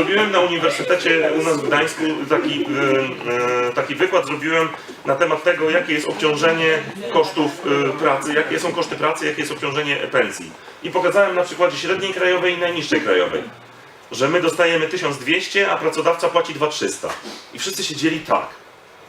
Zrobiłem na uniwersytecie u nas w Gdańsku taki, taki wykład, zrobiłem na temat tego, jakie jest obciążenie kosztów e, pracy, jakie są koszty pracy, jakie jest obciążenie pensji. I pokazałem na przykładzie średniej krajowej i najniższej krajowej, że my dostajemy 1200, a pracodawca płaci 2300. I wszyscy siedzieli tak.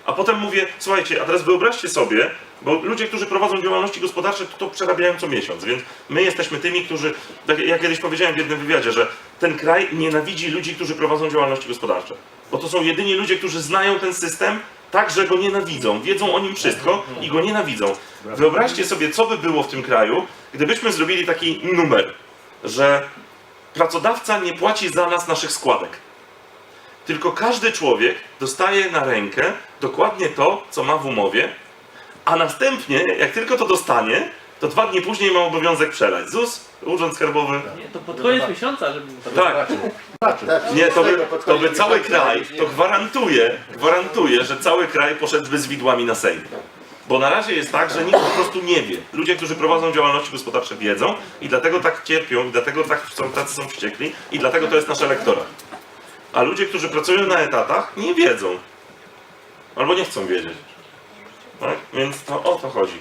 A potem mówię, słuchajcie, a teraz wyobraźcie sobie, bo ludzie, którzy prowadzą działalności gospodarcze, to, to przerabiają co miesiąc, więc my jesteśmy tymi, którzy, tak jak ja kiedyś powiedziałem w jednym wywiadzie, że ten kraj nienawidzi ludzi, którzy prowadzą działalności gospodarcze. Bo to są jedyni ludzie, którzy znają ten system tak, że go nienawidzą, wiedzą o nim wszystko i go nienawidzą. Wyobraźcie sobie, co by było w tym kraju, gdybyśmy zrobili taki numer, że pracodawca nie płaci za nas naszych składek. Tylko każdy człowiek dostaje na rękę dokładnie to, co ma w umowie, a następnie, jak tylko to dostanie, to dwa dni później ma obowiązek przelać. ZUS, Urząd Skarbowy. Nie, to pod koniec miesiąca, żeby... Tak, nie, to by, to by cały kraj, to gwarantuje, gwarantuje, że cały kraj poszedłby z widłami na Sejm. Bo na razie jest tak, że nikt po prostu nie wie. Ludzie, którzy prowadzą działalności gospodarcze wiedzą i dlatego tak cierpią, i dlatego tak są, tacy są wściekli i dlatego to jest nasz elektorat. A ludzie, którzy pracują na etatach nie wiedzą. Albo nie chcą wiedzieć. Tak? Więc to o to chodzi.